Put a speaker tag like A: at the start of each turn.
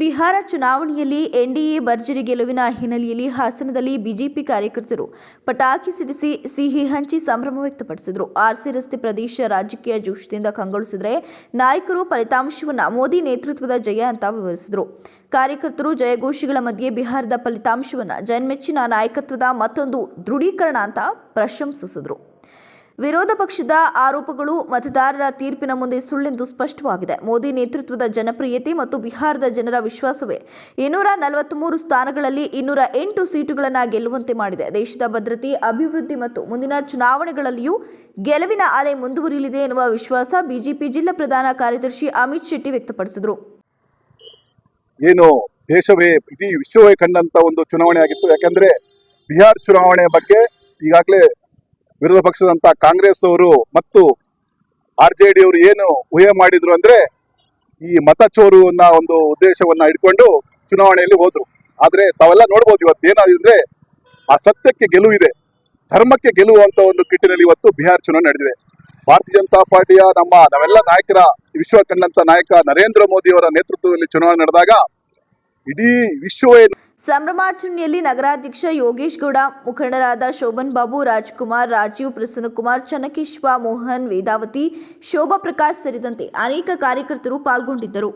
A: ಬಿಹಾರ ಚುನಾವಣೆಯಲ್ಲಿ ಎನ್ಡಿಎ ಭರ್ಜರಿ ಗೆಲುವಿನ ಹಿನ್ನೆಲೆಯಲ್ಲಿ ಹಾಸನದಲ್ಲಿ ಬಿಜೆಪಿ ಕಾರ್ಯಕರ್ತರು ಪಟಾಕಿ ಸಿಡಿಸಿ ಸಿಹಿ ಹಂಚಿ ಸಂಭ್ರಮ ವ್ಯಕ್ತಪಡಿಸಿದರು. ಆರ್ಸಿ ರಸ್ತೆ ಪ್ರದೇಶ ರಾಜಕೀಯ ಜೋಶದಿಂದ ಕಂಗೊಳಿಸಿದರೆ ನಾಯಕರು ಫಲಿತಾಂಶವನ್ನು ಮೋದಿ ನೇತೃತ್ವದ ಜಯ ಅಂತ ವಿವರಿಸಿದರು. ಕಾರ್ಯಕರ್ತರು ಜಯಘೋಷಿಗಳ ಮಧ್ಯೆ ಬಿಹಾರದ ಫಲಿತಾಂಶವನ್ನು ಜನ್ಮೆಚ್ಚಿನ ನಾಯಕತ್ವದ ಮತ್ತೊಂದು ದೃಢೀಕರಣ ಅಂತ ಪ್ರಶಂಸಿಸಿದರು. ವಿರೋಧ ಪಕ್ಷದ ಆರೋಪಗಳು ಮತದಾರರ ತೀರ್ಪಿನ ಮುಂದೆ ಸುಳ್ಳೆಂದು ಸ್ಪಷ್ಟವಾಗಿದೆ. ಮೋದಿ ನೇತೃತ್ವದ ಜನಪ್ರಿಯತೆ ಮತ್ತು ಬಿಹಾರದ ಜನರ ವಿಶ್ವಾಸವೇ ಇನ್ನೂರ ನಲವತ್ತ್ಮೂರು ಸ್ಥಾನಗಳಲ್ಲಿ ಇನ್ನೂರ ಎಂಟು ಸೀಟುಗಳನ್ನು ಗೆಲ್ಲುವಂತೆ ಮಾಡಿದೆ. ದೇಶದ ಭದ್ರತೆ, ಅಭಿವೃದ್ಧಿ ಮತ್ತು ಮುಂದಿನ ಚುನಾವಣೆಗಳಲ್ಲಿಯೂ ಗೆಲುವಿನ ಅಲೆ ಮುಂದುವರಿಯಲಿದೆ ಎನ್ನುವ ವಿಶ್ವಾಸ ಬಿಜೆಪಿ ಜಿಲ್ಲಾ ಪ್ರಧಾನ ಕಾರ್ಯದರ್ಶಿ ಅಮಿತ್ ಶೆಟ್ಟಿ ವ್ಯಕ್ತಪಡಿಸಿದರು.
B: ಏನು ದೇಶವೇ, ಇಡೀ ವಿಶ್ವವೇ ಕಂಡಂತ ಒಂದು ಚುನಾವಣೆ ಆಗಿತ್ತು. ಯಾಕಂದ್ರೆ ಬಿಹಾರ್ ಚುನಾವಣೆ ಬಗ್ಗೆ ಈಗಾಗಲೇ ವಿರೋಧ ಪಕ್ಷದಂತ ಕಾಂಗ್ರೆಸ್ ಅವರು ಮತ್ತು ಆರ್ ಜೆ ಡಿ ಅವರು ಏನು ಊಹೆ ಮಾಡಿದ್ರು ಅಂದ್ರೆ ಈ ಮತಚೋರು ಅನ್ನೋ ಒಂದು ಉದ್ದೇಶವನ್ನ ಇಟ್ಕೊಂಡು ಚುನಾವಣೆಯಲ್ಲಿ ಹೋದ್ರು. ಆದ್ರೆ ತಾವೆಲ್ಲ ನೋಡ್ಬೋದು ಇವತ್ತು ಏನಾದ್ರೆ ಆ ಸತ್ಯಕ್ಕೆ ಗೆಲುವಿದೆ, ಧರ್ಮಕ್ಕೆ ಗೆಲುವು ಅಂತ ಒಂದು ಕಿಟ್ಟಿನಲ್ಲಿ ಇವತ್ತು ಬಿಹಾರ್ ಚುನಾವಣೆ ನಡೆದಿದೆ. ಭಾರತೀಯ ಜನತಾ ಪಾರ್ಟಿಯ ನಮ್ಮ ನಾವೆಲ್ಲ ನಾಯಕರ ವಿಶ್ವ ಕಂಡಂತ ನಾಯಕ ನರೇಂದ್ರ ಮೋದಿ ಅವರ ನೇತೃತ್ವದಲ್ಲಿ ಚುನಾವಣೆ ನಡೆದಾಗ ಇಡೀ ವಿಶ್ವವೇ
A: ಸಂಭ್ರಮಾಚರಣೆಯಲ್ಲಿ ನಗರಾಧ್ಯಕ್ಷ ಯೋಗೇಶ್ ಗೌಡ, ಮುಖಂಡರಾದ ಶೋಭನ್ ಬಾಬು, ರಾಜ್ಕುಮಾರ್, ರಾಜೀವ್, ಪ್ರಸನ್ನಕುಮಾರ್, ಚನ್ನಕೇಶ್ವ, ಮೋಹನ್, ವೇದಾವತಿ, ಶೋಭಾ ಪ್ರಕಾಶ್ ಸೇರಿದಂತೆ ಅನೇಕ ಕಾರ್ಯಕರ್ತರು ಪಾಲ್ಗೊಂಡಿದ್ದರು.